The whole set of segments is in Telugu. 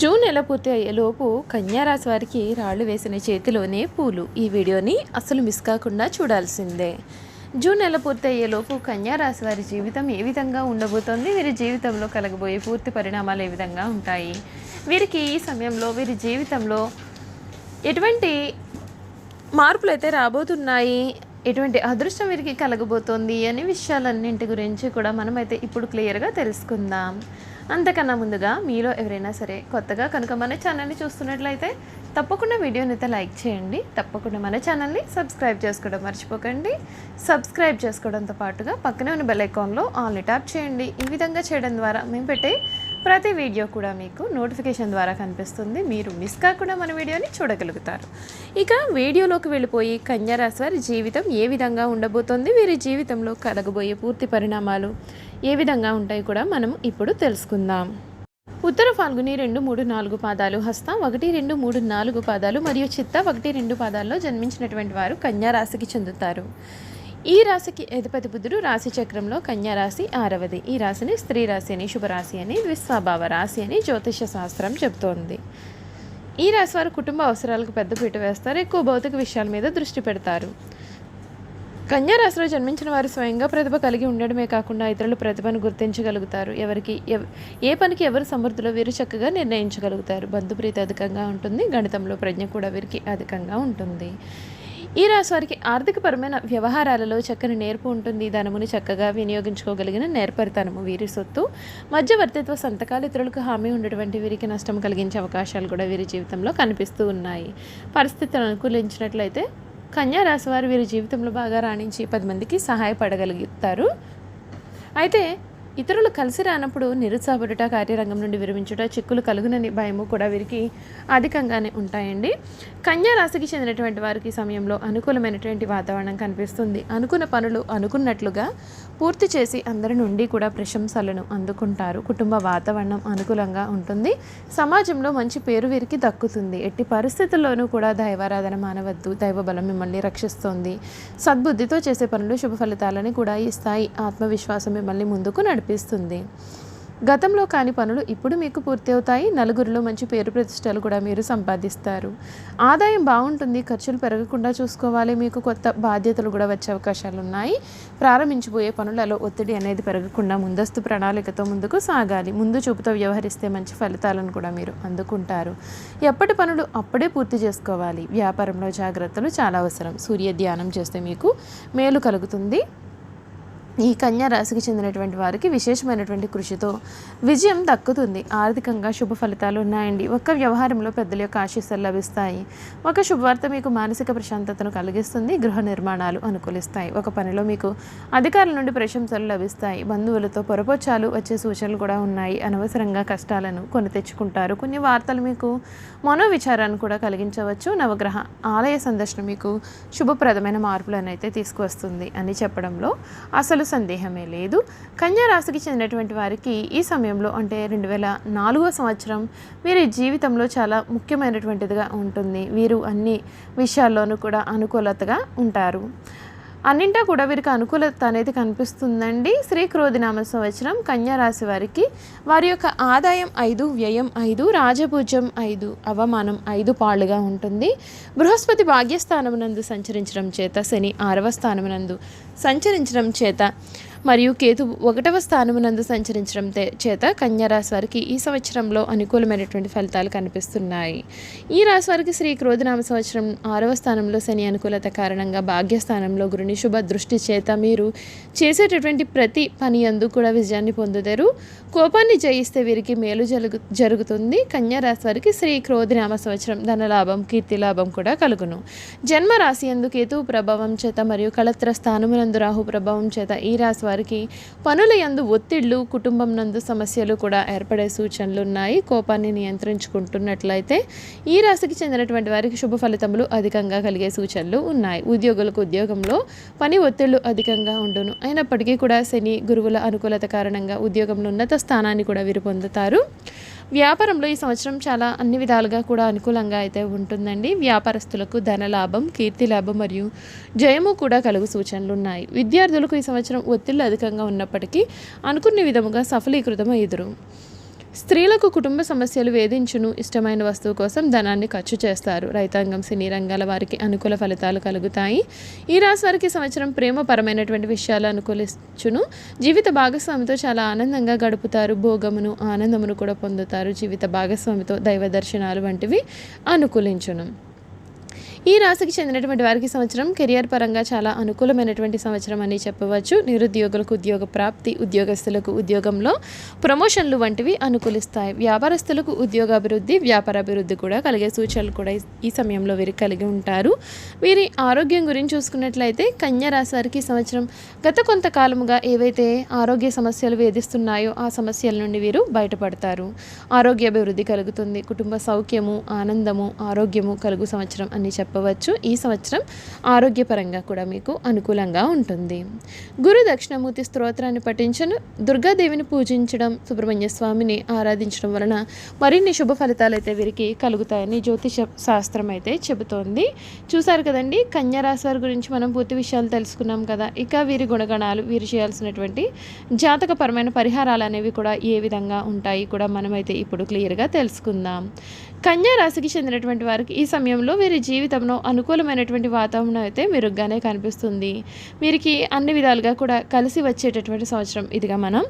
జూన్ నెల పూర్తి అయ్యేలోపు కన్యారాశి వారికి రాళ్ళు వేసిన చేతిలోనే పూలు. ఈ వీడియోని అసలు మిస్ కాకుండా చూడాల్సిందే. జూన్ నెల పూర్తి అయ్యేలోపు కన్యారాశి వారి జీవితం ఏ విధంగా ఉండబోతోంది? వీరి జీవితంలో కలగబోయే పూర్తి పరిణామాలు ఏ విధంగా ఉంటాయి? వీరికి ఈ సమయంలో వీరి జీవితంలో ఎటువంటి మార్పులు అయితే రాబోతున్నాయి? ఎటువంటి అదృష్టం వీరికి కలగబోతోంది? అనే విషయాలన్నింటి గురించి కూడా మనమైతే ఇప్పుడు క్లియర్గా తెలుసుకుందాం. అంతకన్నా ముందుగా మీలో ఎవరైనా సరే కొత్తగా కనుక మన ఛానల్ని చూస్తున్నట్లయితే తప్పకుండా వీడియోని అయితే లైక్ చేయండి. తప్పకుండా మన ఛానల్ని సబ్స్క్రైబ్ చేసుకోవడం మర్చిపోకండి. సబ్స్క్రైబ్ చేసుకోవడంతో పాటుగా పక్కనే ఉన్న బెల్ ఐకాన్లో ఆల్ని ట్యాప్ చేయండి. ఈ విధంగా చేయడం ద్వారా మేము పెట్టే ప్రతి వీడియో కూడా మీకు నోటిఫికేషన్ ద్వారా కనిపిస్తుంది. మీరు మిస్ కాకుండా మన వీడియోని చూడగలుగుతారు. ఇక వీడియోలోకి వెళ్ళిపోయి కన్యారాశి వారి జీవితం ఏ విధంగా ఉండబోతోంది? వీరి జీవితంలో కలగబోయే పూర్తి పరిణామాలు ఏ విధంగా ఉంటాయి కూడా మనం ఇప్పుడు తెలుసుకుందాం. ఉత్తర ఫాల్గుని రెండు మూడు నాలుగు పాదాలు హస్త ఒకటి రెండు మూడు నాలుగు పాదాలు మరియు చిత్త ఒకటి రెండు పాదాల్లో జన్మించినటువంటి వారు కన్యారాశికి చెందుతారు. ఈ రాశికి అధిపతి బుధుడు రాశి చక్రంలో రాశి ఆరవది. ఈ రాశిని స్త్రీ రాశి అని శుభరాశి అని ద్విస్వభావ రాశి అని జ్యోతిష శాస్త్రం చెబుతోంది. ఈ రాశి వారు కుటుంబ అవసరాలకు పెద్దపీట వేస్తారు ఎక్కువ భౌతిక విషయాల మీద దృష్టి పెడతారు. కన్యారాశిలో జన్మించిన వారు స్వయంగా ప్రతిభ కలిగి ఉండడమే కాకుండా ఇతరుల ప్రతిభను గుర్తించగలుగుతారు. ఎవరికి ఏ పనికి ఎవరు సమర్థులో వీరు చక్కగా నిర్ణయించగలుగుతారు. బంధుప్రీతి అధికంగా ఉంటుంది గణితంలో ప్రజ్ఞ కూడా వీరికి అధికంగా ఉంటుంది. ఈ రాశి వారికి ఆర్థికపరమైన వ్యవహారాలలో చక్కని నేర్పు ఉంటుంది. ధనముని చక్కగా వినియోగించుకోగలిగిన నేర్పరితనము వీరి సొత్తు. మధ్యవర్తిత్వ సంతకాలు ఇతరులకు హామీ ఉండటువంటి వీరికి నష్టం కలిగించే అవకాశాలు కూడా వీరి జీవితంలో కనిపిస్తూ ఉన్నాయి. పరిస్థితులు అనుకూలించినట్లయితే కన్యా రాశి వారు వీరి జీవితంలో బాగా రాణించి పది మందికి సహాయపడగలుగుతారు. అయితే ఇతరులు కలిసి రానప్పుడు నిరుత్సాహపడుట కార్యరంగం నుండి విరమించుట చిక్కులు కలుగునని భయము కూడా వీరికి అధికంగానే ఉంటాయండి. కన్యా రాశికి చెందినటువంటి వారికి సమయంలో అనుకూలమైనటువంటి వాతావరణం కనిపిస్తుంది. అనుకున్న పనులు అనుకున్నట్లుగా పూర్తి చేసి అందరి నుండి కూడా ప్రశంసలను అందుకుంటారు. కుటుంబ వాతావరణం అనుకూలంగా ఉంటుంది. సమాజంలో మంచి పేరు వీరికి దక్కుతుంది. ఎట్టి పరిస్థితుల్లోనూ కూడా దైవారాధన మానవద్దు. దైవ బలం మిమ్మల్ని రక్షిస్తోంది. సద్బుద్ధితో చేసే పనులు శుభ ఫలితాలని కూడా ఇస్తాయి. ఆత్మవిశ్వాసం మిమ్మల్ని ముందుకు నడిపిస్తుంది గతంలో కాని పనులు ఇప్పుడు మీకు పూర్తి అవుతాయి. నలుగురిలో మంచి పేరు ప్రతిష్టలు కూడా మీరు సంపాదిస్తారు. ఆదాయం బాగుంటుంది. ఖర్చులు పెరగకుండా చూసుకోవాలి. మీకు కొత్త బాధ్యతలు కూడా వచ్చే అవకాశాలు ఉన్నాయి. ప్రారంభించిపోయే పనులలో ఒత్తిడి అనేది పెరగకుండా ముందస్తు ప్రణాళికతో ముందుకు సాగాలి. ముందు చూపుతో వ్యవహరిస్తే మంచి ఫలితాలను కూడా మీరు అందుకుంటారు. ఎప్పటి పనులు అప్పుడే పూర్తి చేసుకోవాలి. వ్యాపారంలో జాగ్రత్తలు చాలా అవసరం. సూర్య ధ్యానం చేస్తే మీకు మేలు కలుగుతుంది. ఈ కన్యా రాశికి చెందినటువంటి వారికి విశేషమైనటువంటి కృషితో విజయం దక్కుతుంది. ఆర్థికంగా శుభ ఫలితాలు ఉన్నాయండి. ఒక్క వ్యవహారంలో పెద్దల యొక్క ఆశీస్సులు లభిస్తాయి. ఒక శుభవార్త మీకు మానసిక ప్రశాంతతను కలిగిస్తుంది. గృహ నిర్మాణాలు అనుకూలిస్తాయి. ఒక పనిలో మీకు అధికారుల నుండి ప్రశంసలు లభిస్తాయి. బంధువులతో పొరపొచ్చాలు వచ్చే సూచనలు కూడా ఉన్నాయి. అనవసరంగా కష్టాలను కొని తెచ్చుకుంటారు. కొన్ని వార్తలు మీకు మనోవిచారాన్ని కూడా కలిగించవచ్చు. నవగ్రహ ఆలయ సందర్శన మీకు శుభప్రదమైన మార్పులను అయితే తీసుకువస్తుంది అని చెప్పడంలో అసలు సందేహమే లేదు. కన్యారాశికి చెందినటువంటి వారికి ఈ సమయంలో అంటే రెండు వేల నాలుగో సంవత్సరం వీరి జీవితంలో చాలా ముఖ్యమైనటువంటిదిగా ఉంటుంది. వీరు అన్ని విషయాల్లోనూ కూడా అనుకూలతగా ఉంటారు. అన్నింటా కూడా వీరికి అనుకూలత అనేది కనిపిస్తుందండి. శ్రీ క్రోధినామ సంవత్సరం కన్యా రాశి వారికి వారి యొక్క ఆదాయం ఐదు వ్యయం ఐదు రాజభుజం ఐదు అవమానం ఐదు పాళ్ళుగా ఉంటుంది. బృహస్పతి భాగ్యస్థానమునందు సంచరించడం చేత శని ఆరవ స్థానమునందు సంచరించడం చేత మరియు కేతు ఒకటవ స్థానమునందు సంచరించడం తే- చేత కన్యా రాశి వారికి ఈ సంవత్సరంలో అనుకూలమైనటువంటి ఫలితాలు కనిపిస్తున్నాయి. ఈ రాశి వారికి శ్రీ క్రోధనామ సంవత్సరం ఆరవ స్థానంలో శని అనుకూలత కారణంగా భాగ్యస్థానంలో గురుని శుభ దృష్టి చేత మీరు చేసేటటువంటి ప్రతి పని అందు కూడా విజయాన్ని పొందుతారు. కోపాన్ని జయిస్తే వీరికి మేలు జరుగు జరుగుతుంది. కన్యా రాశి వారికి శ్రీ క్రోధనామ సంవత్సరం ధనలాభం కీర్తి లాభం కూడా కలుగును. జన్మ రాశి ఎందు కేతువు ప్రభావం చేత మరియు కళత్ర స్థానమునందు రాహు ప్రభావం చేత ఈ రాశి వారికి పనుల యందు ఒత్తిళ్ళు కుటుంబం నందు సమస్యలు కూడా ఏర్పడే సూచనలు ఉన్నాయి. కోపాన్ని నియంత్రించుకుంటున్నట్లయితే ఈ రాశికి చెందినటువంటి వారికి శుభ ఫలితములు అధికంగా కలిగే సూచనలు ఉన్నాయి. ఉద్యోగులకు ఉద్యోగంలో పని ఒత్తిళ్ళు అధికంగా ఉండును. అయినప్పటికీ కూడా శని గురువుల అనుకూలత కారణంగా ఉద్యోగంలో ఉన్నత స్థానాన్ని కూడా వీరు పొందుతారు. వ్యాపారంలో ఈ సంవత్సరం చాలా అన్ని విధాలుగా కూడా అనుకూలంగా అయితే ఉంటుందండి. వ్యాపారస్తులకు ధన లాభం కీర్తి లాభం మరియు జయము కూడా కలుగు సూచనలు ఉన్నాయి. విద్యార్థులకు ఈ సంవత్సరం ఒత్తిళ్ళు అధికంగా ఉన్నప్పటికీ అనుకున్న విధముగా సఫలీకృతం ఎదురు. స్త్రీలకు కుటుంబ సమస్యలు వేధించును ఇష్టమైన వస్తువు కోసం ధనాన్ని ఖర్చు చేస్తారు. రైతాంగం సినీ రంగాల వారికి అనుకూల ఫలితాలు కలుగుతాయి. ఈ రాశి వారికి సంవత్సరం ప్రేమపరమైనటువంటి విషయాలు అనుకూలించును. జీవిత భాగస్వామితో చాలా ఆనందంగా గడుపుతారు. భోగమును ఆనందమును కూడా పొందుతారు. జీవిత భాగస్వామితో దైవ దర్శనాలు వంటివి అనుకూలించును. ఈ రాశికి చెందినటువంటి వారికి సంవత్సరం కెరియర్ పరంగా చాలా అనుకూలమైనటువంటి సంవత్సరం అని చెప్పవచ్చు. నిరుద్యోగులకు ఉద్యోగ ప్రాప్తి ఉద్యోగస్తులకు ఉద్యోగంలో ప్రమోషన్లు వంటివి అనుకూలిస్తాయి. వ్యాపారస్తులకు ఉద్యోగ అభివృద్ధి వ్యాపార అభివృద్ధి కూడా కలిగే సూచనలు కూడా ఈ- సమయంలో వీరు కలిగి ఉంటారు. వీరి ఆరోగ్యం గురించి చూసుకున్నట్లయితే కన్యా రాశి వారికి సంవత్సరం గత కొంతకాలముగా ఏవైతే ఆరోగ్య సమస్యలు వేధిస్తున్నాయో ఆ సమస్యల నుండి వీరు బయటపడతారు. ఆరోగ్య అభివృద్ధి కలుగుతుంది. కుటుంబ సౌఖ్యము ఆనందము ఆరోగ్యము కలుగు సంవత్సరం అని చెప్పవచ్చు చెప్పవచ్చు. ఈ సంవత్సరం ఆరోగ్యపరంగా కూడా మీకు అనుకూలంగా ఉంటుంది. గురు దక్షిణమూర్తి స్తోత్రాన్ని పఠించను. దుర్గాదేవిని పూజించడం సుబ్రహ్మణ్య స్వామిని ఆరాధించడం వలన మరిన్ని శుభ ఫలితాలు అయితే వీరికి కలుగుతాయని జ్యోతిష శాస్త్రం అయితే చెబుతోంది. చూశారు కదండి కన్యా రాశి వారి గురించి మనం పూర్తి విషయాలు తెలుసుకున్నాం కదా. ఇక వీరి గుణగణాలు వీరు చేయాల్సినటువంటి జాతకపరమైన పరిహారాలు అనేవి కూడా ఏ విధంగా ఉంటాయి కూడా మనమైతే ఇప్పుడు క్లియర్గా తెలుసుకుందాం. కన్యా రాశికి చెందినటువంటి వారికి ఈ సమయంలో వీరి జీవితంలో అనుకూలమైనటువంటి వాతావరణం అయితే మెరుగ్గానే కనిపిస్తుంది. వీరికి అన్ని విధాలుగా కూడా కలిసి వచ్చేటటువంటి సంవత్సరం ఇదిగా మనం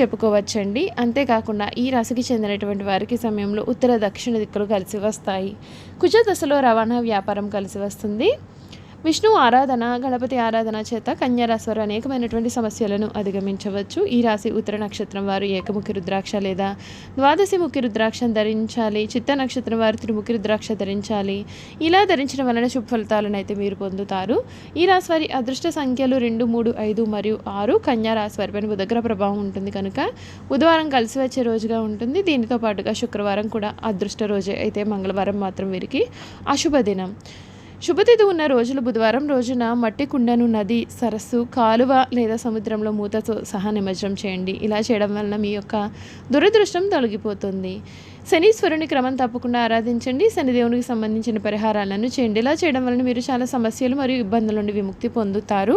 చెప్పుకోవచ్చండి. అంతేకాకుండా ఈ రాశికి చెందినటువంటి వారికి సమయంలో ఉత్తర దక్షిణ దిక్కులు కలిసి వస్తాయి. కుజ దశలో రవాణా వ్యాపారం కలిసి వస్తుంది. విష్ణు ఆరాధన గణపతి ఆరాధన చేత కన్యారాశి వారు అనేకమైనటువంటి సమస్యలను అధిగమించవచ్చు. ఈ రాశి ఉత్తర నక్షత్రం వారు ఏకముఖి రుద్రాక్ష లేదా ద్వాదశి ముఖి రుద్రాక్షను ధరించాలి చిత్త నక్షత్రం వారు త్రిముఖి రుద్రాక్ష ధరించాలి. ఇలా ధరించడం వలన శుభ ఫలితాలను అయితే మీరు పొందుతారు. ఈ రాశి వారి అదృష్ట సంఖ్యలు రెండు మూడు ఐదు మరియు ఆరు. కన్యారాశి వారిపైన బుధగ్ర ప్రభావం ఉంటుంది కనుక బుధవారం కలిసి వచ్చే రోజుగా ఉంటుంది. దీనితో పాటుగా శుక్రవారం కూడా అదృష్ట రోజే అయితే మంగళవారం మాత్రం వీరికి అశుభ దినం. శుభతిథి ఉన్న రోజులు బుధవారం రోజున మట్టి కుండను నది సరస్సు కాలువ లేదా సముద్రంలో మూతతో సహా నిమజ్జనం చేయండి. ఇలా చేయడం వలన మీ యొక్క దురదృష్టం తొలగిపోతుంది. శనీశ్వరుని క్రమం తప్పకుండా ఆరాధించండి. శనిదేవునికి సంబంధించిన పరిహారాలను చేయండి. ఇలా చేయడం వలన మీరు చాలా సమస్యలు మరియు ఇబ్బందుల నుండి విముక్తి పొందుతారు.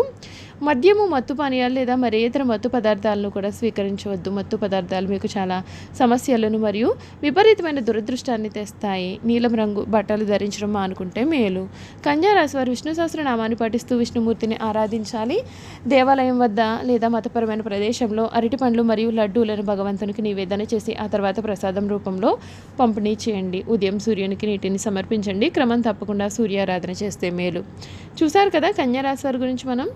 మద్యము మత్తు పానీయాలు లేదా మరి ఇతర మత్తు పదార్థాలను కూడా స్వీకరించవద్దు. మత్తు పదార్థాలు మీకు చాలా సమస్యలను మరియు విపరీతమైన దురదృష్టాన్ని తెస్తాయి. నీలం రంగు బట్టలు ధరించడం మానుకుంటే మేలు. కన్యా వారు విష్ణు సహస్రనామాన్ని పఠిస్తూ విష్ణుమూర్తిని ఆరాధించాలి. దేవాలయం వద్ద లేదా మతపరమైన ప్రదేశంలో అరటి పండ్లు మరియు లడ్డూలను భగవంతునికి నివేదన చేసి ఆ తర్వాత ప్రసాదం రూపంలో పంపిణీ చేయండి. ఉదయం సూర్యునికి నీటిని సమర్పించండి. క్రమం తప్పకుండా సూర్యారాధన చేస్తే మేలు. చూశారు కదా కన్యారాశి వారి గురించి మనం?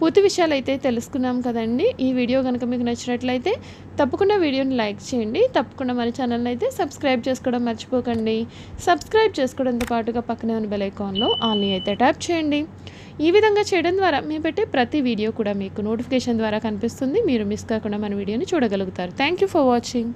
పూర్తి విషయాలు అయితే తెలుసుకున్నాం కదండి. ఈ వీడియో కనుక మీకు నచ్చినట్లయితే తప్పకుండా వీడియోని లైక్ చేయండి. తప్పకుండా మన ఛానల్ని అయితే సబ్స్క్రైబ్ చేసుకోవడం మర్చిపోకండి. సబ్స్క్రైబ్ చేసుకోవడంతో పాటుగా పక్కనే ఉన్న బెల్ ఐకాన్లో ఆల్ని అయితే ట్యాప్ చేయండి. ఈ విధంగా చేయడం ద్వారా మేము పెట్టే ప్రతి వీడియో కూడా మీకు నోటిఫికేషన్ ద్వారా కనిపిస్తుంది. మీరు మిస్ కాకుండా మన వీడియోని చూడగలుగుతారు. Thank you for watching.